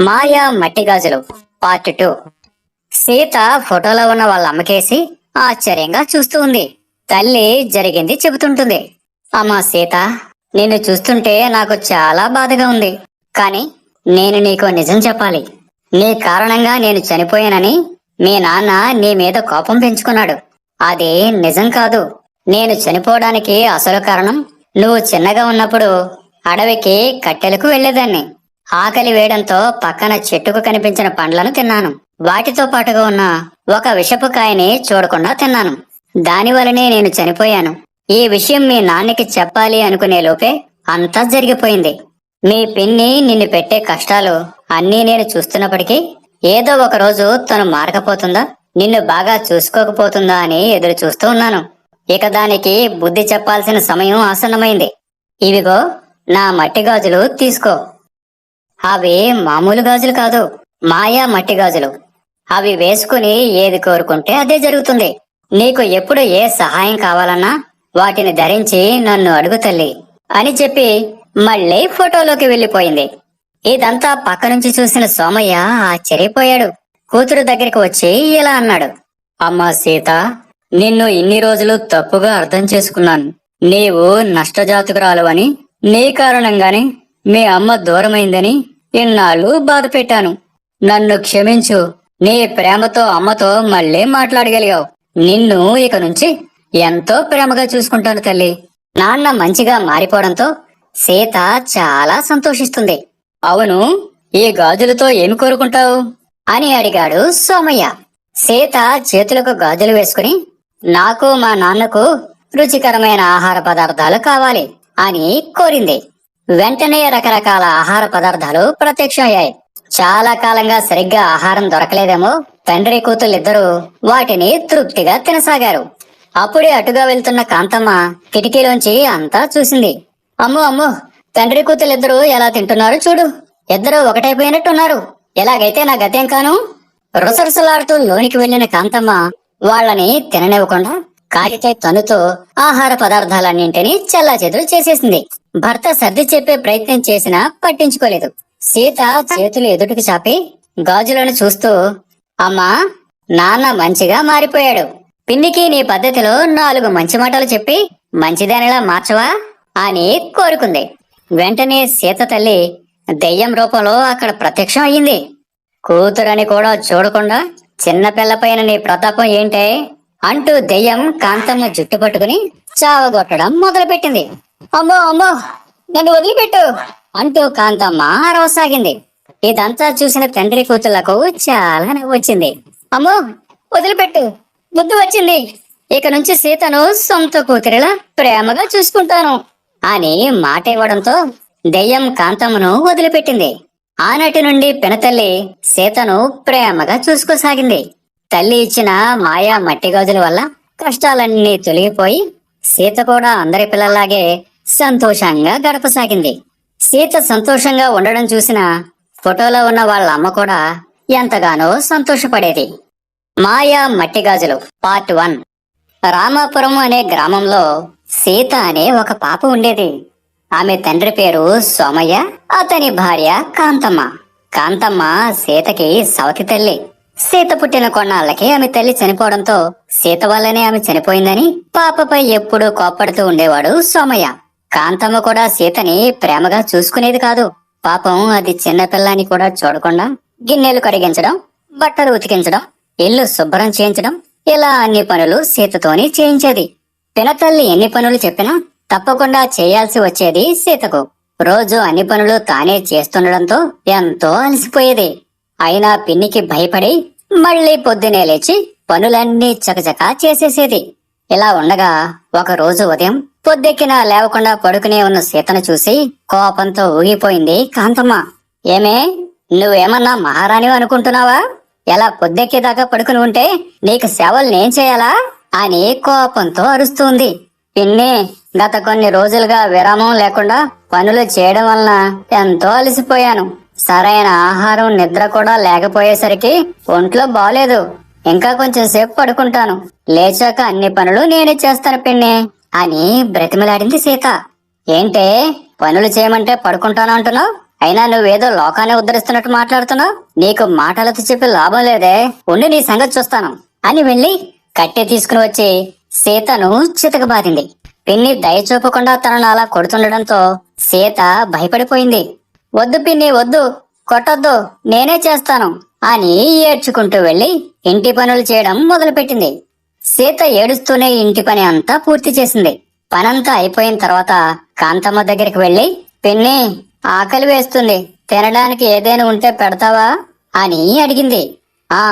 మాయా మట్టి గాజులు part two Sita ఫోటోలో ఉన్న వాళ్ళ అమ్మకేసి ఆశ్చర్యంగా చూస్తూ ఉంది. తల్లి జరిగింది చెబుతుంటుంది. అమ్మా సీత నిన్ను చూస్తుంటే నాకు చాలా బాధగా ఉంది. కానీ నేను నీకు నిజం చెప్పాలి. నీ కారణంగా నేను చనిపోయానని మీ నాన్న నీ మీద కోపం పెంచుకున్నాడు. అది నిజం కాదు. నేను చనిపోవడానికి అసలు కారణం నువ్వు చిన్నగా ఉన్నప్పుడు అడవికి కట్టెలకు వెళ్ళేదాన్ని ఆకలి వేయడంతో పక్కన చెట్టుకు కనిపించిన పండ్లను తిన్నాను. వాటితో పాటుగా ఉన్న ఒక విషపు కాయని చూడకుండా తిన్నాను. దానివల్లనే నేను చనిపోయాను. ఈ విషయం మీ నాన్నకి చెప్పాలి అనుకునే లోపే అంతా జరిగిపోయింది. మీ పిన్ని నిన్ను పెట్టే కష్టాలు అన్నీ నేను చూస్తున్నప్పటికీ ఏదో ఒక రోజు తను మారకపోతుందా? నిన్ను బాగా చూసుకోకపోతుందా అని ఎదురు చూస్తూ ఉన్నాను. ఇక దానికి బుద్ధి చెప్పాల్సిన సమయం ఆసన్నమైంది. ఇవిగో నా మట్టి గాజులు తీసుకో. అవి మామూలు గాజులు కాదు మాయా మట్టి గాజులు. అవి వేసుకుని ఏది కోరుకుంటే అదే జరుగుతుంది. నీకు ఎప్పుడు ఏ సహాయం కావాలన్నా వాటిని ధరించి నన్ను అడుగు తల్లి అని చెప్పి మళ్ళీ ఫోటోలోకి వెళ్ళిపోయింది ఇదంతా పక్క నుంచి చూసిన సోమయ్య ఆశ్చర్యపోయాడు. కూతురు దగ్గరికి వచ్చి ఇలా అన్నాడు. అమ్మా సీత నిన్ను ఇన్ని రోజులు తప్పుగా అర్థం చేసుకున్నాను. నీవు నష్టజాతకురాలు అని నీ కారణంగానే మీ అమ్మ దూరమైందని ఇన్నాళ్ళు బాధ పెట్టాను నన్ను క్షమించు. నీ ప్రేమతో అమ్మతో మళ్ళీ మాట్లాడగలిగావు. నిన్ను ఇక నుంచి ఎంతో ప్రేమగా చూసుకుంటాను తల్లి. నాన్న మంచిగా మారిపోవడంతో సీత చాలా సంతోషిస్తుంది. అవును ఈ గాజులతో ఏమి కోరుకుంటావు? అని అడిగాడు సోమయ్య. సీత చేతులకు గాజులు వేసుకుని నాకు మా నాన్నకు రుచికరమైన ఆహార పదార్థాలు కావాలి అని కోరింది. వెంటనే రకరకాల ఆహార పదార్థాలు ప్రత్యక్షమయ్యాయి. చాలా కాలంగా సరిగ్గా ఆహారం దొరకలేదేమో తండ్రి కూతుళ్ళిద్దరూ వాటిని తృప్తిగా తినసాగారు. అప్పుడే అటుగా వెళ్తున్న కాంతమ్మ కిటికీలోంచి అంతా చూసింది. అమ్మో అమ్మో తండ్రి కూతుళ్ళిద్దరూ ఎలా తింటున్నారు చూడు. ఇద్దరూ ఒకటైపోయినట్టున్నారు. ఎలాగైతే నా గతేం కాను? రుసరుసలాడుతూ లోనికి వెళ్ళిన కాంతమ్మ వాళ్ళని తిననివ్వకుండా కాకితే తనుతో ఆహార పదార్థాలన్నింటినీ చెల్లాచెదురు చేసేసింది. భర్త సర్ది చెప్పే ప్రయత్నం చేసినా పట్టించుకోలేదు. సీత చేతులు ఎదుటికి చాపి గాజులను చూస్తూ అమ్మా నాన్న మంచిగా మారిపోయాడు. పిన్నికి నీ పద్ధతిలో నాలుగు మంచి మాటలు చెప్పి మంచిదానిలా మార్చవా? అని కోరుకుంది. వెంటనే సీత తల్లి దెయ్యం రూపంలో అక్కడ ప్రత్యక్షం అయ్యింది. కూతురని కూడా చూడకుండా చిన్నపిల్లపైన నీ ప్రతాపం ఏంటే? అంటూ దెయ్యం కాంతమ్మ జుట్టు పట్టుకుని చావగొట్టడం మొదలుపెట్టింది. అమ్మో అమ్మో నన్ను వదిలిపెట్టు అంటూ కాంతమ్మ అరవసాగింది ఇదంతా చూసిన తండ్రి కూతుళ్ళకు చాలా నవ్వు వచ్చింది. అమ్మో వదిలిపెట్టు బుద్ధి వచ్చింది. ఇక నుంచి సీతను సొంత కూతురిలా ప్రేమగా చూసుకుంటాను అని మాట ఇవ్వడంతో దెయ్యం కాంతమ్మను వదిలిపెట్టింది. ఆనాటి నుండి పినతల్లి సీతను ప్రేమగా చూసుకోసాగింది. తల్లి ఇచ్చిన మాయా మట్టి గాజుల వల్ల కష్టాలన్నీ తొలగిపోయి సీత కూడా అందరి పిల్లల్లాగే సంతోషంగా గడపసాగింది. సీత సంతోషంగా ఉండడం చూసిన ఫోటోలో ఉన్న వాళ్ళ అమ్మ కూడా ఎంతగానో సంతోషపడేది. మాయా మట్టి గాజులు పార్ట్ వన్. రామాపురం అనే గ్రామంలో సీత అనే ఒక పాప ఉండేది. ఆమె తండ్రి పేరు సోమయ్య అతని భార్య కాంతమ్మ. కాంతమ్మ సీతకి సవతి తల్లి. సీత పుట్టిన కొన్నాళ్ళకి ఆమె తల్లి చనిపోవడంతో సీత వల్లనే ఆమె చనిపోయిందని పాపపై ఎప్పుడూ కోప్పడుతూ ఉండేవాడు సోమయ్య. కాంతమ్మ కూడా సీతని ప్రేమగా చూసుకునేది కాదు. పాపం అది చిన్న కూడా చూడకుండా గిన్నెలు కడిగించడం బట్టలు ఉతికించడం ఇల్లు శుభ్రం చేయించడం ఇలా అన్ని పనులు సీతతోనే చేయించేది. పినతల్లి ఎన్ని పనులు చెప్పినా తప్పకుండా చేయాల్సి వచ్చేది సీతకు. రోజు అన్ని పనులు తానే చేస్తుండడంతో ఎంతో అలసిపోయేది. అయినా పిన్నికి భయపడి మళ్ళీ పొద్దునే లేచి పనులన్నీ చకచకా చేసేసేది. ఇలా ఉండగా ఒక రోజు ఉదయం పొద్దెక్కినా లేవకుండా పడుకునే ఉన్న సీతను చూసి కోపంతో ఊగిపోయింది కాంతమ్మ. ఏమే నువ్వేమన్నా మహారాణి అనుకుంటున్నావా? ఎలా పొద్దెక్కేదాకా పడుకుని ఉంటే నీకు సేవలు నేను చేయాలా? అని కోపంతో అరుస్తుంది. పిన్ని గత కొన్ని రోజులుగా విరామం లేకుండా పనులు చేయడం వలన ఎంతో అలసిపోయాను. సరైన ఆహారం నిద్ర కూడా లేకపోయేసరికి ఒంట్లో బాలేదు. ఇంకా కొంచెం సేపు పడుకుంటాను. లేచాక అన్ని పనులు నేనే చేస్తాను పిన్ని అని బ్రతిమలాడింది సీత. ఏంటే పనులు చేయమంటే పడుకుంటాను అంటున్నావు? అయినా నువ్వేదో లోకాన్ని ఉద్ధరిస్తున్నట్టు మాట్లాడుతున్నావు? నీకు మాటలతో చెప్పి లాభం లేదే. ఉండి నీ సంగతి చూస్తాను అని వెళ్ళి కట్టె తీసుకుని వచ్చి సీతను చితకబారింది పిన్ని దయ చూపకుండా తనను అలా కొడుతుండడంతో సీత భయపడిపోయింది. వద్దు పిన్ని వద్దు. కొట్టొద్దు. నేనే చేస్తాను అని ఏడ్చుకుంటూ వెళ్ళి ఇంటి పనులు చేయడం మొదలుపెట్టింది. సీత ఏడుస్తూనే ఇంటి పని అంతా పూర్తి చేసింది. పనంతా అయిపోయిన తర్వాత కాంతమ్మ దగ్గరికి వెళ్ళి పిన్ని ఆకలి వేస్తుంది. తినడానికి ఏదైనా ఉంటే పెడతావా? అని అడిగింది. ఆ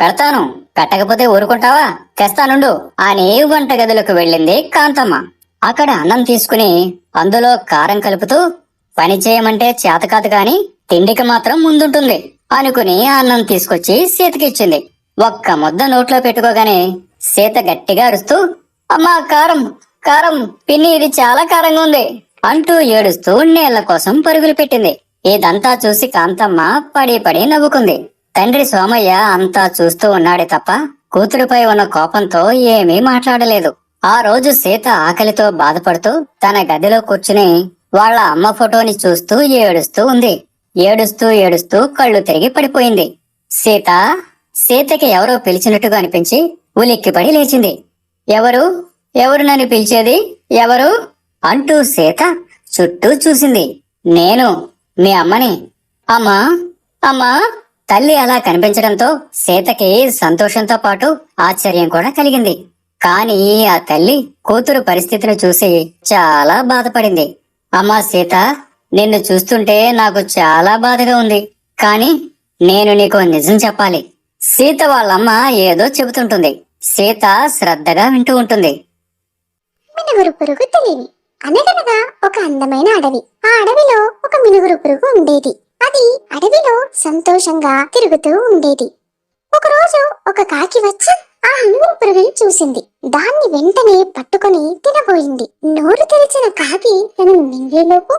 పెడతాను. పెట్టకపోతే ఊరుకుంటావా? తెస్తానుండు. అని వంటగదిలోకి వెళ్ళింది కాంతమ్మ. అక్కడ అన్నం తీసుకుని అందులో కారం కలుపుతూ పని చేయమంటే చేత కాదు కాని తిండికి మాత్రం ముందుంటుంది అనుకుని అన్నం తీసుకొచ్చి సీతకిచ్చింది ఒక్క ముద్ద నోట్లో పెట్టుకోగానే సీత గట్టిగా అరుస్తూ అమ్మా కారం కారం పిన్ని ఇది చాలా కారంగా ఉంది అంటూ ఏడుస్తూ నీళ్ళ కోసం పరుగులు పెట్టింది. ఇదంతా చూసి కాంతమ్మ పడి పడి నవ్వుకుంది. తండ్రి సోమయ్య అంతా చూస్తూ ఉన్నాడే తప్ప కూతురుపై ఉన్న కోపంతో ఏమీ మాట్లాడలేదు. ఆ రోజు సీత ఆకలితో బాధపడుతూ తన గదిలో కూర్చుని వాళ్ళ అమ్మ ఫోటోని చూస్తూ ఏడుస్తూ ఉంది. ఏడుస్తూ ఏడుస్తూ కళ్ళు తిరిగి పడిపోయింది. సీత సీతకి ఎవరో పిలిచినట్టుగా అనిపించి ఉలిక్కిపడి లేచింది. ఎవరు? ఎవరు నన్ను పిలిచేది? ఎవరు? అంటూ సీత చుట్టూ చూసింది. నేను మీ అమ్మని. అమ్మా అమ్మా! తల్లి అలా కనిపించడంతో సీతకి సంతోషంతో పాటు ఆశ్చర్యం కూడా కలిగింది. కానీ ఆ తల్లి కూతురు పరిస్థితిని చూసి చాలా బాధపడింది. అమ్మా సీత నిన్ను చూస్తుంటే నాకు చాలా బాధగా ఉంది. కానీ నేను నీకు నిజం చెప్పాలి. సీత వాళ్ళమ్మ ఏదో చెబుతుంటుంది. సీత శ్రద్ధగా వింటూ ఉంటుంది. మినుగురు పురుగు తెలివి అనగనగా ఒక అందమైన అడవి. ఆ అడవిలో ఒక మినుగురు పురుగు ఉండేది. అది అడవిలో సంతోషంగా తిరుగుతూ ఉండేది. ఒకరోజు ఒక కాకి వచ్చి ఆ మినుగురు చూసింది. దాన్ని వెంటనే పట్టుకొని తినబోయింది. నోరు తెరిచిన కాకి తను మింగేలోపు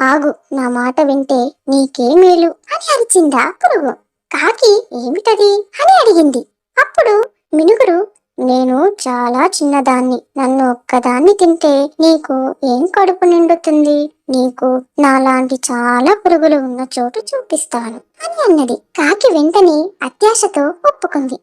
ఆగు నా మాట వింటే నీకే మేలు? అని అరిచిందా పురుగు. కాకి ఏమిటది? అని అడిగింది. అప్పుడు మినుగురు నేను చాలా చిన్నదాన్ని. నన్ను ఒక్కదాన్ని తింటే నీకు ఏం కడుపు నిండుతుంది? నీకు నాలాంటి చాలా పురుగులు ఉన్న చోటు చూపిస్తాను. అని అన్నది. కాకి వెంటనే అత్యాశతో ఒప్పుకుంది.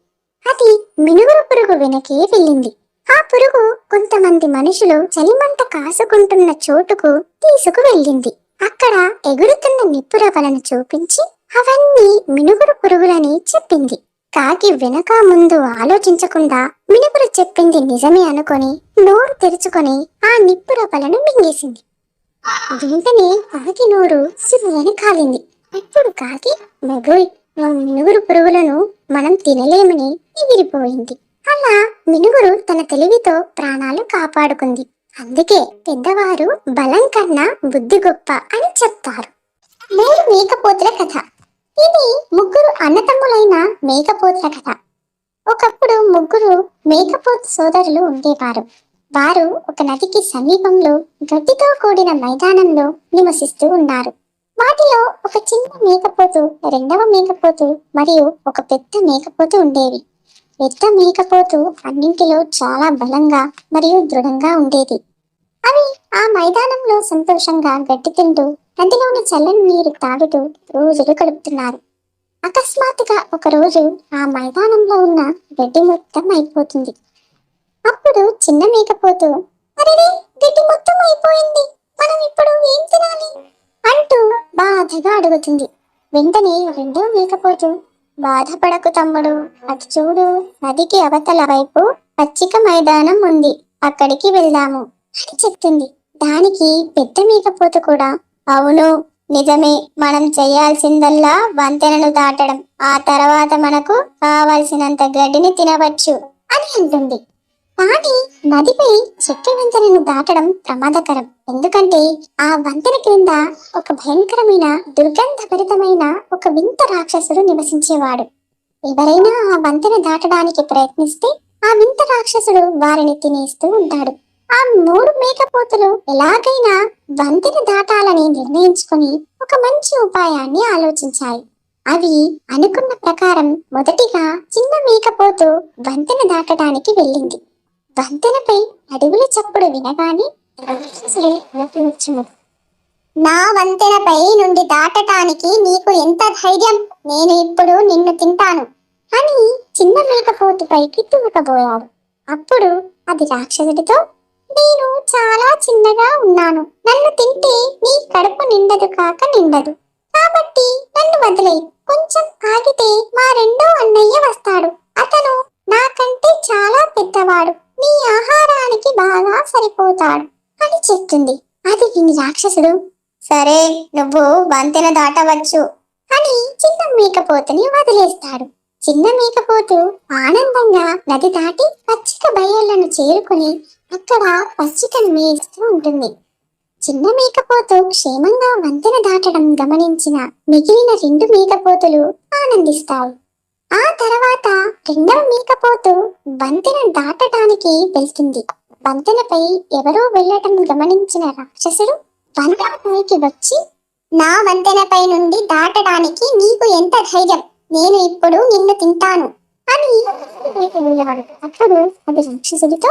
అది మినుగురు పురుగు వెనకే వెళ్ళింది. ఆ పురుగు కొంతమంది మనుషులు చలిమంట కాసుకుంటున్న చోటుకు తీసుకు వెళ్ళింది అక్కడ ఎగురుతున్న నిప్పురవలను చూపించి అవన్నీ మినుగురు పురుగులని చెప్పింది. కాకి వెనక ముందు ఆలోచించకుండా మినుగురు చెప్పింది నిజమే అనుకొని నోరు తెరుచుకొని ఆ నిప్పు రపలను మింగేసింది. వెంటనే కాకి నోరు సివ్వని కాలింది ఇప్పుడు కాకి మగోయ్ మా మినుగురు పురుగులను మనం తినలేమని ఎగిరిపోయింది. అలా మినుగురు తన తెలివితో ప్రాణాలు కాపాడుకుంది. అందుకే పెద్దవారు బలం కన్నా బుద్ధి గొప్ప అని చెప్తారు. మూడు మేకపోతుల కథ. ఇది ముగ్గురు అన్నతమ్ములైన మేకపోతుల కథ. ఒకప్పుడు ముగ్గురు మేకపోతు సోదరులు ఉండేవారు. వారు ఒక నదికి సమీపంలో గడ్డితో కూడిన మైదానంలో నివసిస్తూ ఉన్నారు. వాటిలో ఒక చిన్న మేకపోతు రెండవ మేకపోతు మరియు ఒక పెద్ద మేకపోతు ఉండేవి. పెద్ద మేకపోతు అన్నింటిలో చాలా బలంగా మరియు దృఢంగా ఉండేది. అవి ఆ మైదానంలో సంతోషంగా గడ్డి తింటూ నదిలోని చల్లని నీరు తాగుతూ రోజులు గడుపుతున్నారు. అకస్మాత్తుగా ఒక రోజు ఆ మైదానంలో ఉన్న గడ్డి మొత్తం అయిపోతుంది. అప్పుడు చిన్న మేకపోతు అరే గడ్డి మొత్తం అయిపోయింది. మనం ఇప్పుడు ఏం తినాలి? అంటూ బాధగా అడుగుతుంది. వెంటనే రెండూ మేకపోతూ బాధపడకు తమ్ముడు అటు చూడు నదికి అవతల వైపు పచ్చిక మైదానం ఉంది అక్కడికి వెళ్దాము అని చెప్తుంది. దానికి పెద్ద మేకపోతు కూడా అవును నిజమే మనం చేయాల్సిందల్లా వంతెనను దాటడం ఆ తర్వాత మనకు కావలసినంత గడ్డిని తినవచ్చు అని అంటుంది. కానీ నదిపై చెట్టు వంతెనను దాటడం ప్రమాదకరం. ఎందుకంటే ఆ వంతెన క్రింద ఒక భయంకరమైన దుర్గంధభరితమైన ఒక వింత రాక్షసుడు నివసించేవాడు. ఎవరైనా ఆ వంతెన దాటడానికి ప్రయత్నిస్తే ఆ వింత రాక్షసుడు వారిని తినేస్తూ ఉంటాడు. ఆ మూడు మేకపోతులు ఎలాగైనా వంతెన దాటాలని నిర్ణయించుకొని ఒక మంచి ఉపాయాన్ని ఆలోచించాయి. అవి అనుకున్న ప్రకారం మొదటిగా చిన్న మేకపోతు వంతెన దాటడానికి వెళ్ళింది. వంతెనపై అడుగుల చప్పుడు వినగానే నా వంతెనపై నుండి దాటటానికి నీకు ఎంత ధైర్యం? నేను ఇప్పుడు నిన్ను తింటాను. అని చిన్న మేకపోతు పైకి తుమ్మకబోయాడు అప్పుడు అది రాక్షసుడితో నేను చాలా చిన్నగా ఉన్నాను. నన్ను తింటే నీ కడుపు నిండదు కాక నిండదు. కాబట్టి నన్ను వదిలే. కొంచెం ఆగితే మా రెండో అన్నయ్య వస్తాడు. అతను నాకంటే చాలా పెద్దవాడు. నీ ఆహారానికి బాగా సరిపోతాడు అని చెప్తుంది. అది విని రాక్షసుడు సరే నువ్వు వంతెన దాటవచ్చు అని చిన్న మేకపోతని వదిలేస్తాడు. చిన్న మేకపోతు ఆనందంగా నది దాటి పచ్చిక బయళ్ళను చేరుకుని అక్కడ పచ్చికను మేస్తూ ఉంటుంది. చిన్న మేకపోతు క్షేమంగా వంతెన దాటడం గమనించిన మిగిలిన రెండు మేకపోతులు ఆనందిస్తాయి ఆ తర్వాత రెండవ మేకపోతు వంతెన దాటడానికి వెళ్తుంది. వంతెనపై ఎవరో వెళ్ళటం గమనించిన రాక్షసుడు వంతెనపైకి వచ్చి నా వంతెనపై నుండి దాటడానికి నీకు ఎంత ధైర్యం? నేను ఇప్పుడు నిన్ను తింటాను అని వెళ్ళాడు. అప్పుడు అది రాక్షసుడితో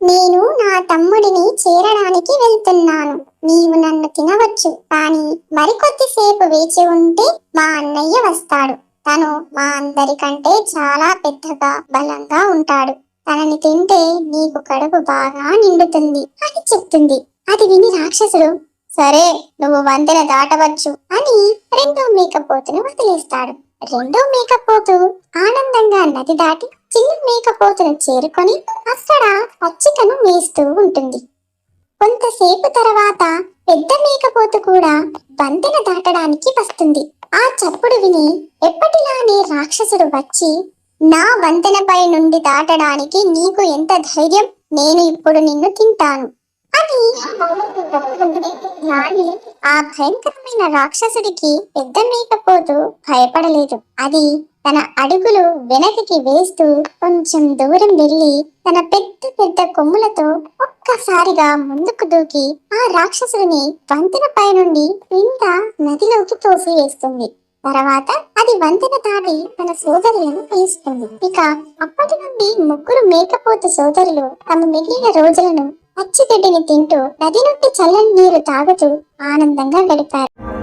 నేను నా తమ్ముడిని చేరడానికి వెళ్తున్నాను. నీవు నన్ను తినవచ్చు కానీ మరికొద్దిసేపు వేచి ఉంటే మా అన్నయ్య వస్తాడు. తను మా అందరికంటే చాలా పెద్దగా బలంగా ఉంటాడు. తనని తింటే నీకు కడుపు బాగా నిండుతుంది అని చెప్తుంది. అది విని రాక్షసుడు సరే నువ్వు వంతెన దాటవచ్చు అని రెండో మేకపోతును వదిలేస్తాడు. రెండో మేకపోతు ఆనందంగా నది దాటి చిన్న మేకపోతును చేరుకొని అక్కడ పచ్చికను మేస్తూ ఉంటుంది. కొంతసేపు తర్వాత పెద్ద మేకపోతు కూడా వంతెన దాటడానికి వస్తుంది. ఆ చప్పుడు విని ఎప్పటిలానే రాక్షసుడు వచ్చి నా వంతెనపై నుండి దాటడానికి నీకు ఎంత ధైర్యం? నేను ఇప్పుడు నిన్ను తింటాను. అని కానీ ఆ భయంకరమైన రాక్షసుడికి పెద్ద మేకపోతూ భయపడలేదు. అది తన అడుగులు వెనకకి వేస్తూ కొంచెం దూరం వెళ్ళి తన పెద్ద పెద్ద కొమ్ములతో ఒక్కసారిగా ముందుకు దూకి ఆ రాక్షసుడిని వంతెన నుండి క్రింద నదిలోకి తోసి వేస్తుంది. తర్వాత అది వంతెన దాటి తన సోదరులను తీసుకుంది ఇక అప్పటి నుండి ముగ్గురు మేకపోతు సోదరులు తమ మిగిలిన రోజులను పచ్చిగడ్డిని తింటూ నది నుండి చల్లని నీరు తాగుతూ ఆనందంగా గడిపారు.